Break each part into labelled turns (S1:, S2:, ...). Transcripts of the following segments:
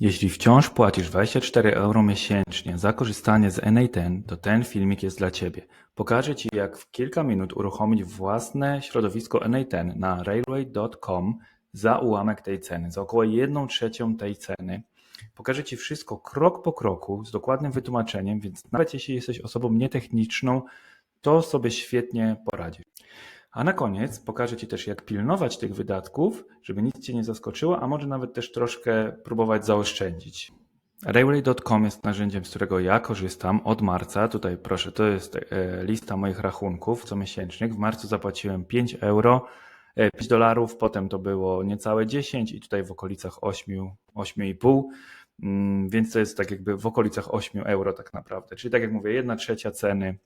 S1: Jeśli wciąż płacisz 24 euro miesięcznie za korzystanie z NA10, to ten filmik jest dla Ciebie. Pokażę Ci, jak w kilka minut uruchomić własne środowisko NA10 na railway.com za ułamek tej ceny, za około 1 trzecią tej ceny. Pokażę Ci wszystko krok po kroku, z dokładnym wytłumaczeniem, więc nawet jeśli jesteś osobą nietechniczną, to sobie świetnie poradzisz. A na koniec pokażę Ci też, jak pilnować tych wydatków, żeby nic Cię nie zaskoczyło, a może nawet też troszkę próbować zaoszczędzić. Railway.com jest narzędziem, z którego ja korzystam od marca. Tutaj proszę, to jest e, lista moich rachunków comiesięcznych. W marcu zapłaciłem 5 euro, 5 e, dolarów, potem to było niecałe 10 i tutaj w okolicach 8, 8,5, mm, więc to jest tak jakby w okolicach 8 euro tak naprawdę. Czyli tak jak mówię, jedna trzecia ceny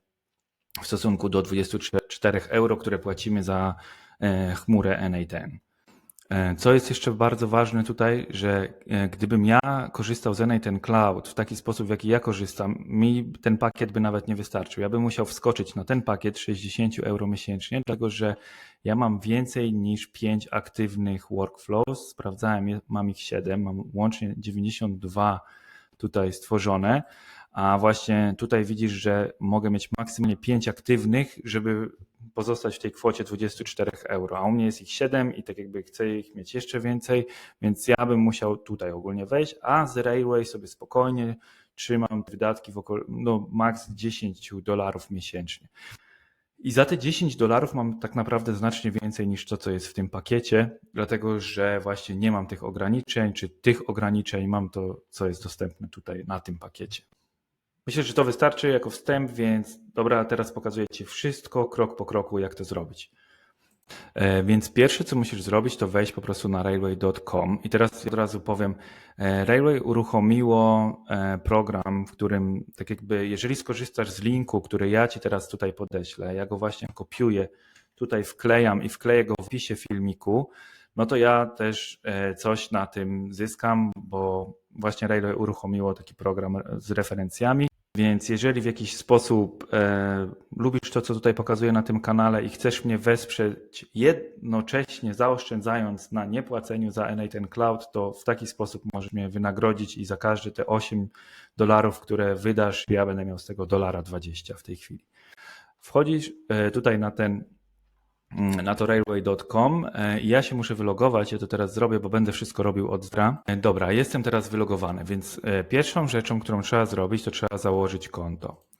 S1: w stosunku do 24 euro, które płacimy za e, chmurę NA10. E, co jest jeszcze bardzo ważne tutaj, że e, gdybym ja korzystał z NA10 Cloud w taki sposób, w jaki ja korzystam, mi ten pakiet by nawet nie wystarczył. Ja bym musiał wskoczyć na ten pakiet 60 euro miesięcznie, dlatego że ja mam więcej niż 5 aktywnych workflows. Sprawdzałem, mam ich 7, mam łącznie 92 tutaj stworzone a właśnie tutaj widzisz, że mogę mieć maksymalnie 5 aktywnych, żeby pozostać w tej kwocie 24 euro, a u mnie jest ich 7 i tak jakby chcę ich mieć jeszcze więcej, więc ja bym musiał tutaj ogólnie wejść, a z Railway sobie spokojnie trzymam wydatki w około, no max 10 dolarów miesięcznie. I za te 10 dolarów mam tak naprawdę znacznie więcej niż to, co jest w tym pakiecie, dlatego że właśnie nie mam tych ograniczeń, czy tych ograniczeń mam to, co jest dostępne tutaj na tym pakiecie. Myślę, że to wystarczy jako wstęp, więc dobra, teraz pokazuję Ci wszystko krok po kroku, jak to zrobić. E, więc pierwsze, co musisz zrobić, to wejść po prostu na railway.com i teraz od razu powiem, e, Railway uruchomiło e, program, w którym tak jakby, jeżeli skorzystasz z linku, który ja Ci teraz tutaj podeślę, ja go właśnie kopiuję, tutaj wklejam i wkleję go w opisie filmiku, no to ja też coś na tym zyskam, bo właśnie Railway uruchomiło taki program z referencjami więc jeżeli w jakiś sposób e, lubisz to, co tutaj pokazuję na tym kanale i chcesz mnie wesprzeć jednocześnie zaoszczędzając na niepłaceniu za N8 Cloud, to w taki sposób możesz mnie wynagrodzić i za każde te 8 dolarów, które wydasz, ja będę miał z tego dolara 20 w tej chwili. Wchodzisz e, tutaj na ten na to railway.com e, ja się muszę wylogować, ja to teraz zrobię, bo będę wszystko robił od zra. E, dobra, jestem teraz wylogowany, więc e, pierwszą rzeczą, którą trzeba zrobić, to trzeba założyć konto.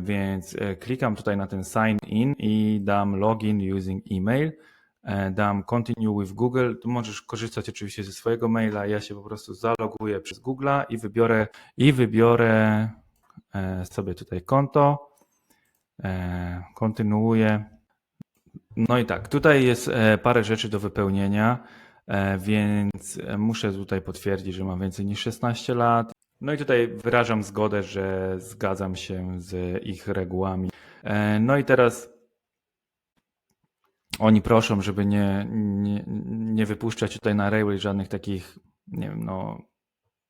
S1: Więc klikam tutaj na ten sign in i dam login using email, dam continue with Google. Tu możesz korzystać oczywiście ze swojego maila, ja się po prostu zaloguję przez Google'a i wybiorę i wybiorę sobie tutaj konto, kontynuuję no i tak, tutaj jest e, parę rzeczy do wypełnienia, e, więc e, muszę tutaj potwierdzić, że mam więcej niż 16 lat. No i tutaj wyrażam zgodę, że zgadzam się z ich regułami. No i teraz oni proszą, żeby nie, nie, nie wypuszczać tutaj na Railway żadnych takich, nie wiem, no,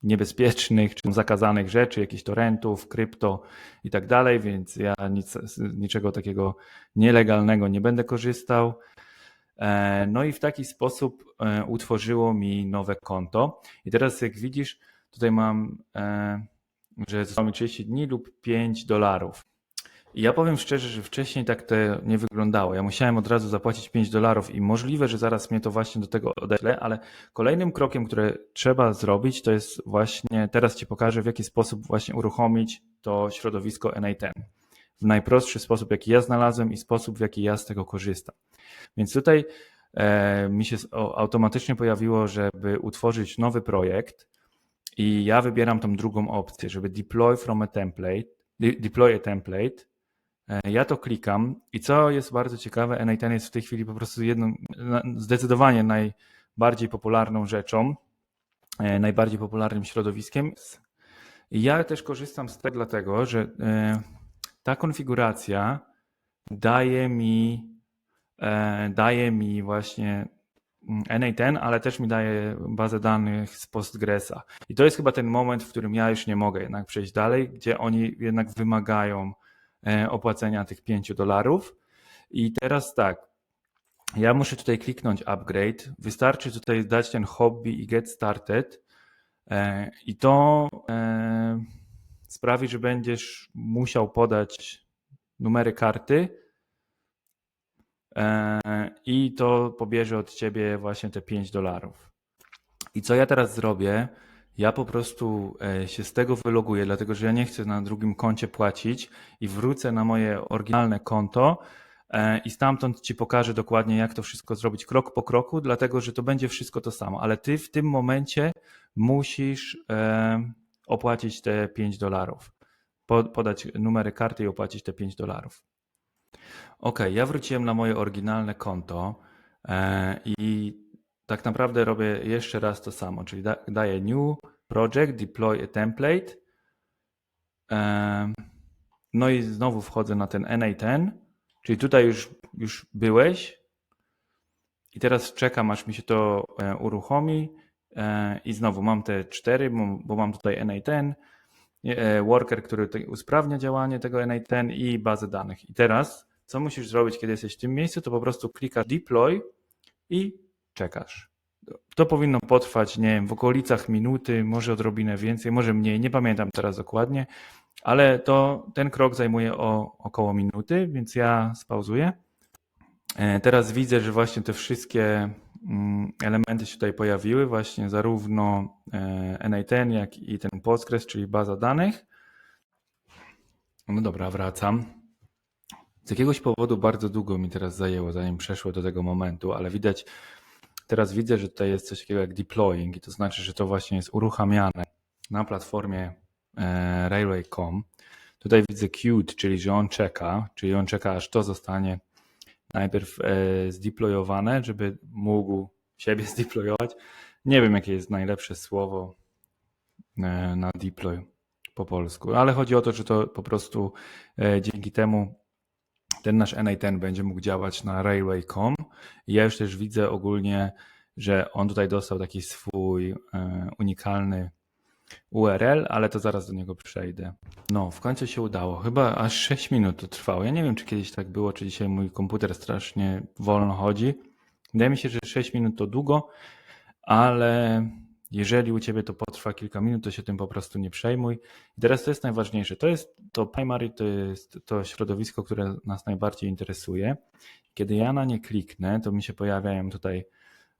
S1: niebezpiecznych czy zakazanych rzeczy, jakichś torrentów, krypto i tak dalej, więc ja nic, niczego takiego nielegalnego nie będę korzystał. E, no i w taki sposób e, utworzyło mi nowe konto. I teraz jak widzisz, tutaj mam, e, że zostało mi 30 dni lub 5 dolarów. Ja powiem szczerze, że wcześniej tak to nie wyglądało. Ja musiałem od razu zapłacić 5 dolarów i możliwe, że zaraz mnie to właśnie do tego odeślę, ale kolejnym krokiem, który trzeba zrobić, to jest właśnie, teraz Ci pokażę, w jaki sposób właśnie uruchomić to środowisko NA10. W najprostszy sposób, jaki ja znalazłem i sposób, w jaki ja z tego korzystam. Więc tutaj e, mi się automatycznie pojawiło, żeby utworzyć nowy projekt i ja wybieram tą drugą opcję, żeby deploy from a template, deploy a template ja to klikam i co jest bardzo ciekawe, n jest w tej chwili po prostu jedną, zdecydowanie najbardziej popularną rzeczą, e, najbardziej popularnym środowiskiem. Ja też korzystam z tego dlatego, że e, ta konfiguracja daje mi, daje mi właśnie n ale też mi daje bazę danych z Postgresa. I to jest chyba ten moment, w którym ja już nie mogę jednak przejść dalej, gdzie oni jednak wymagają E, opłacenia tych 5 dolarów. I teraz tak, ja muszę tutaj kliknąć upgrade. Wystarczy tutaj dać ten hobby i get started. E, I to e, sprawi, że będziesz musiał podać numery karty e, i to pobierze od ciebie właśnie te 5 dolarów. I co ja teraz zrobię? Ja po prostu się z tego wyloguję, dlatego że ja nie chcę na drugim koncie płacić i wrócę na moje oryginalne konto i stamtąd ci pokażę dokładnie, jak to wszystko zrobić krok po kroku, dlatego że to będzie wszystko to samo. Ale ty w tym momencie musisz opłacić te 5 dolarów. Podać numery karty i opłacić te 5 dolarów. Ok, ja wróciłem na moje oryginalne konto e, i tak naprawdę robię jeszcze raz to samo, czyli daję new project, deploy a template. No i znowu wchodzę na ten NA10, czyli tutaj już, już byłeś i teraz czekam aż mi się to e, uruchomi E, I znowu mam te cztery, bo mam tutaj NA10, e, worker, który usprawnia działanie tego NA10 i bazę danych. I teraz, co musisz zrobić, kiedy jesteś w tym miejscu, to po prostu klikasz deploy i czekasz. To powinno potrwać, nie wiem, w okolicach minuty, może odrobinę więcej, może mniej, nie pamiętam teraz dokładnie, ale to ten krok zajmuje o, około minuty, więc ja spauzuję. E, teraz widzę, że właśnie te wszystkie mm, elementy się tutaj pojawiły, właśnie zarówno e, NA10, jak i ten Postgres, czyli baza danych. No dobra, wracam. Z jakiegoś powodu bardzo długo mi teraz zajęło, zanim przeszło do tego momentu, ale widać, teraz widzę, że tutaj jest coś takiego jak deploying i to znaczy, że to właśnie jest uruchamiane na platformie e, Railway.com. Tutaj widzę queued, czyli że on czeka, czyli on czeka aż to zostanie najpierw e, zdeployowane, żeby mógł siebie zdeployować. Nie wiem, jakie jest najlepsze słowo e, na deploy po polsku, ale chodzi o to, że to po prostu dzięki temu ten nasz NA10 będzie mógł działać na railway.com. Ja już też widzę ogólnie, że on tutaj dostał taki swój unikalny URL, ale to zaraz do niego przejdę. No, w końcu się udało. Chyba aż 6 minut to trwało. Ja nie wiem, czy kiedyś tak było, czy dzisiaj mój komputer strasznie wolno chodzi. Wydaje mi się, że 6 minut to długo, ale jeżeli u Ciebie to potrwa kilka minut, to się tym po prostu nie przejmuj. I teraz to jest najważniejsze. To jest to primary, to jest to środowisko, które nas najbardziej interesuje. Kiedy ja na nie kliknę, to mi się pojawiają tutaj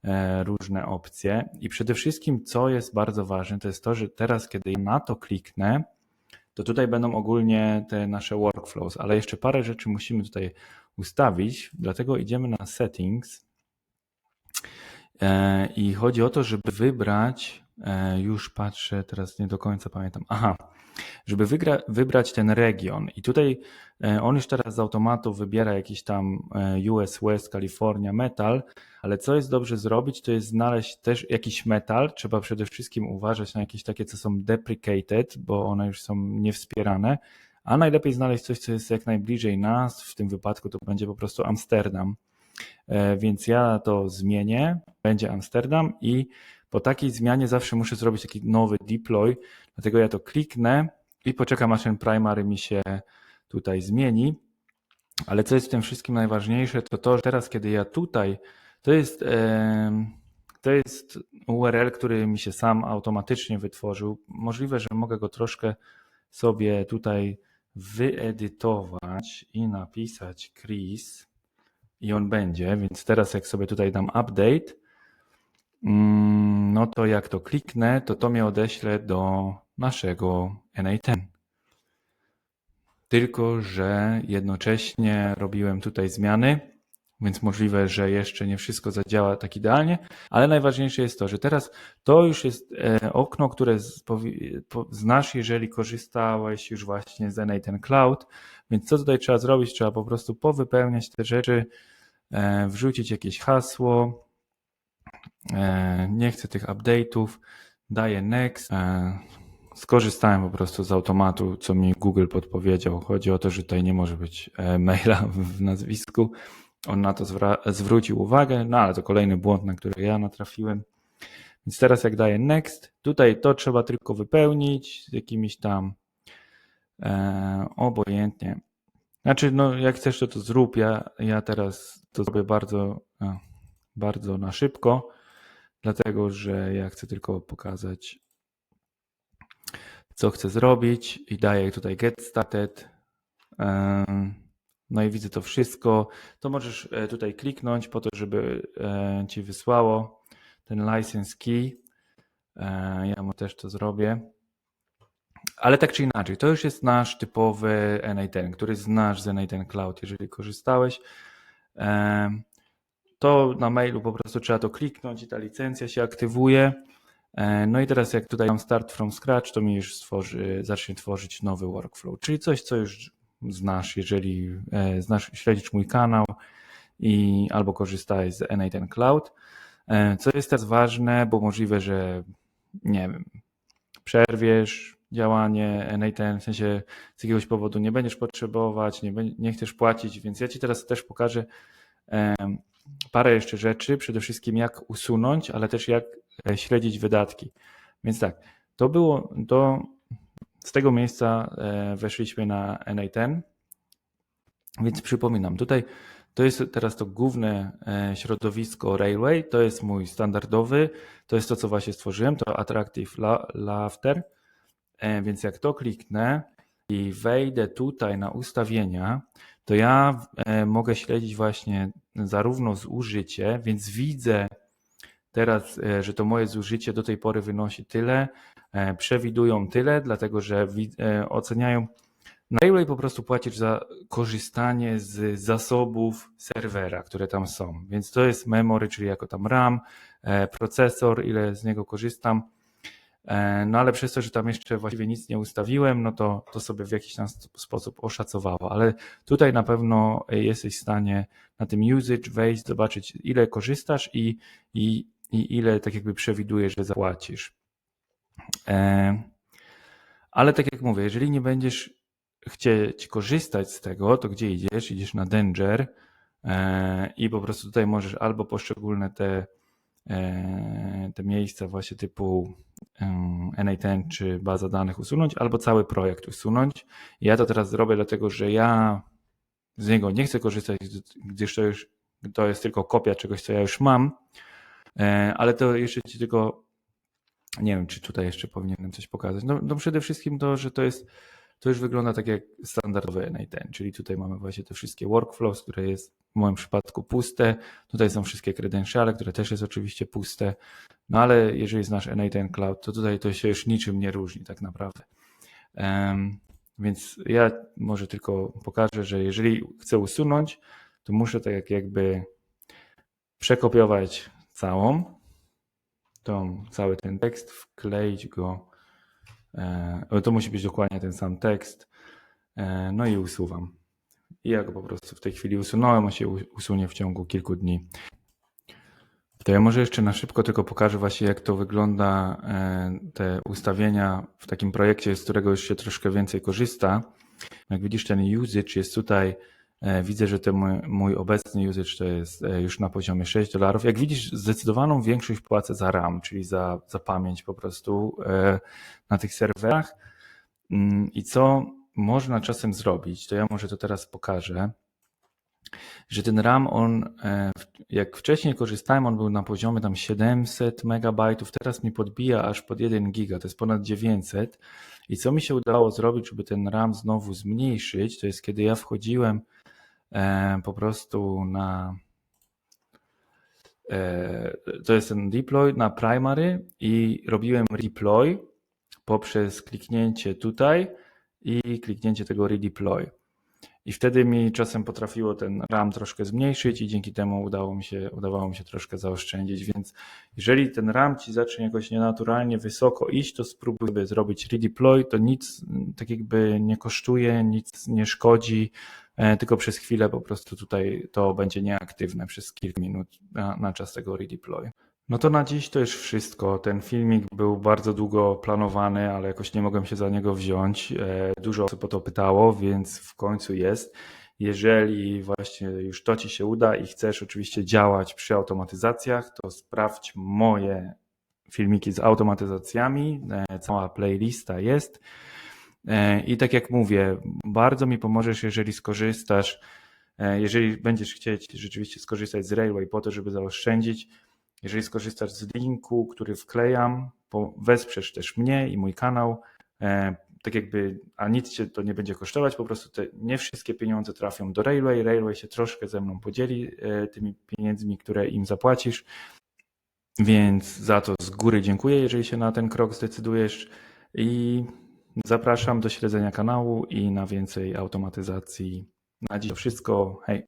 S1: E, różne opcje. I przede wszystkim, co jest bardzo ważne, to jest to, że teraz, kiedy na to kliknę, to tutaj będą ogólnie te nasze workflows, ale jeszcze parę rzeczy musimy tutaj ustawić, dlatego idziemy na settings i chodzi o to, żeby wybrać, e, już patrzę, teraz nie do końca pamiętam, aha, żeby wygra, wybrać ten region. I tutaj e, on już teraz z automatu wybiera jakiś tam e, US West, California, metal, ale co jest dobrze zrobić, to jest znaleźć też jakiś metal. Trzeba przede wszystkim uważać na jakieś takie, co są deprecated, bo one już są niewspierane, a najlepiej znaleźć coś, co jest jak najbliżej nas. W tym wypadku to będzie po prostu Amsterdam. E, więc ja to zmienię, będzie Amsterdam i po takiej zmianie zawsze muszę zrobić taki nowy deploy, dlatego ja to kliknę i poczekam aż ten primary mi się tutaj zmieni. Ale co jest w tym wszystkim najważniejsze, to to, że teraz kiedy ja tutaj, to jest, to jest URL, który mi się sam automatycznie wytworzył. Możliwe, że mogę go troszkę sobie tutaj wyedytować i napisać Chris i on będzie, więc teraz jak sobie tutaj dam update, mm, no to jak to kliknę, to to mnie odeślę do naszego NA10. Tylko, że jednocześnie robiłem tutaj zmiany, więc możliwe, że jeszcze nie wszystko zadziała tak idealnie, ale najważniejsze jest to, że teraz to już jest e, okno, które znasz, jeżeli korzystałeś już właśnie z NA10 Cloud, więc co tutaj trzeba zrobić? Trzeba po prostu powypełniać te rzeczy, e, wrzucić jakieś hasło, e, nie chcę tych update'ów, daję next, Skorzystałem po prostu z automatu, co mi Google podpowiedział. Chodzi o to, że tutaj nie może być e, maila w nazwisku. On na to zwrócił uwagę, no ale to kolejny błąd, na który ja natrafiłem. Więc teraz jak daję next, tutaj to trzeba tylko wypełnić z jakimiś tam e, obojętnie. Znaczy, no jak chcesz, to to zrób. Ja, ja teraz to zrobię bardzo, e, bardzo na szybko, dlatego że ja chcę tylko pokazać co chcę zrobić i daję tutaj get started. No i widzę to wszystko. To możesz e, tutaj kliknąć po to, żeby e, ci wysłało ten license key. E, ja mu też to zrobię. Ale tak czy inaczej, to już jest nasz typowy NA10, który znasz z NA10 Cloud, jeżeli korzystałeś. To na mailu po prostu trzeba to kliknąć i ta licencja się aktywuje. No i teraz jak tutaj mam start from scratch, to mi już stworzy, zacznie tworzyć nowy workflow, czyli coś, co już znasz, jeżeli e, znasz, śledzisz mój kanał i albo korzystałeś z N8 Cloud. E, co jest teraz ważne, bo możliwe, że nie wiem, przerwiesz działanie N8, w sensie z jakiegoś powodu nie będziesz potrzebować, nie, nie chcesz płacić, więc ja Ci teraz też pokażę parę jeszcze rzeczy, przede wszystkim jak usunąć, ale też jak e, śledzić wydatki. Więc tak, to było, to z tego miejsca e, weszliśmy na NA10, więc przypominam, tutaj to jest teraz to główne e, środowisko Railway, to jest mój standardowy, to jest to, co właśnie stworzyłem, to Attractive Laughter, więc jak to kliknę i wejdę tutaj na ustawienia, to ja mogę śledzić właśnie zarówno zużycie, więc widzę teraz, że to moje zużycie do tej pory wynosi tyle, E, przewidują tyle, dlatego że e, oceniają. Na Railway po prostu płacisz za korzystanie z zasobów serwera, które tam są. Więc to jest memory, czyli jako tam RAM, e, procesor, ile z niego korzystam. No ale przez to, że tam jeszcze właściwie nic nie ustawiłem, no to, to sobie w jakiś tam sposób oszacowało. Ale tutaj na pewno jesteś w stanie na tym usage wejść, zobaczyć ile korzystasz i, i, i ile tak jakby przewidujesz, że zapłacisz. E, ale tak jak mówię, jeżeli nie będziesz chcieć korzystać z tego, to gdzie idziesz? Idziesz na Danger e, i po prostu tutaj możesz albo poszczególne te, e, te miejsca właśnie typu NA10 czy baza danych usunąć, albo cały projekt usunąć. Ja to teraz zrobię, dlatego że ja z niego nie chcę korzystać, gdyż to już to jest tylko kopia czegoś, co ja już mam, ale to jeszcze ci tylko nie wiem, czy tutaj jeszcze powinienem coś pokazać. No, no przede wszystkim to, że to jest, to już wygląda tak jak standardowy NA10, czyli tutaj mamy właśnie te wszystkie workflows, które jest w moim przypadku puste. Tutaj są wszystkie credentiale, które też jest oczywiście puste. No ale jeżeli znasz NA10 Cloud, to tutaj to się już niczym nie różni tak naprawdę. Um, więc ja może tylko pokażę, że jeżeli chcę usunąć, to muszę tak jak jakby przekopiować całą, tą, cały ten tekst, wkleić go. E, to musi być dokładnie ten sam tekst. E, no i usuwam. I ja go po prostu w tej chwili usunąłem, on się usunie w ciągu kilku dni. To ja może jeszcze na szybko tylko pokażę właśnie jak to wygląda e, te ustawienia w takim projekcie, z którego już się troszkę więcej korzysta. Jak widzisz ten usage jest tutaj widzę, że ten mój, mój obecny usage to jest e, już na poziomie 6 dolarów. Jak widzisz, zdecydowaną większość płacę za RAM, czyli za, za pamięć po prostu e, na tych serwerach. Mm, I co można czasem zrobić, to ja może to teraz pokażę, że ten RAM, on, jak wcześniej korzystałem, on był na poziomie tam 700 megabajtów, teraz mi podbija aż pod 1 giga, to jest ponad 900. I co mi się udało zrobić, żeby ten RAM znowu zmniejszyć, to jest kiedy ja wchodziłem E, po prostu na e, to jest ten deploy na primary i robiłem redeploy poprzez kliknięcie tutaj i kliknięcie tego redeploy. I wtedy mi czasem potrafiło ten RAM troszkę zmniejszyć i dzięki temu udało mi się, udawało mi się troszkę zaoszczędzić. Więc jeżeli ten RAM ci zacznie jakoś nienaturalnie wysoko iść, to spróbuj zrobić redeploy. To nic tak jakby nie kosztuje, nic nie szkodzi. E, tylko przez chwilę po prostu tutaj to będzie nieaktywne przez kilka minut na, na czas tego redeploy. No to na dziś to już wszystko. Ten filmik był bardzo długo planowany, ale jakoś nie mogłem się za niego wziąć. E, dużo osób o to pytało, więc w końcu jest. Jeżeli właśnie już to Ci się uda i chcesz oczywiście działać przy automatyzacjach, to sprawdź moje filmiki z automatyzacjami. E, cała playlista jest. E, I tak jak mówię, bardzo mi pomożesz, jeżeli skorzystasz, e, jeżeli będziesz chcieć rzeczywiście skorzystać z Railway po to, żeby zaoszczędzić, jeżeli skorzystasz z linku, który wklejam, wesprzesz też mnie i mój kanał E, tak jakby, a nic cię to nie będzie kosztować, po prostu te, nie wszystkie pieniądze trafią do Railway, Railway się troszkę ze mną podzieli tymi pieniędzmi, które im zapłacisz, więc za to z góry dziękuję, jeżeli się na ten krok zdecydujesz. I zapraszam do śledzenia kanału i na więcej automatyzacji. Na dziś to wszystko, hej!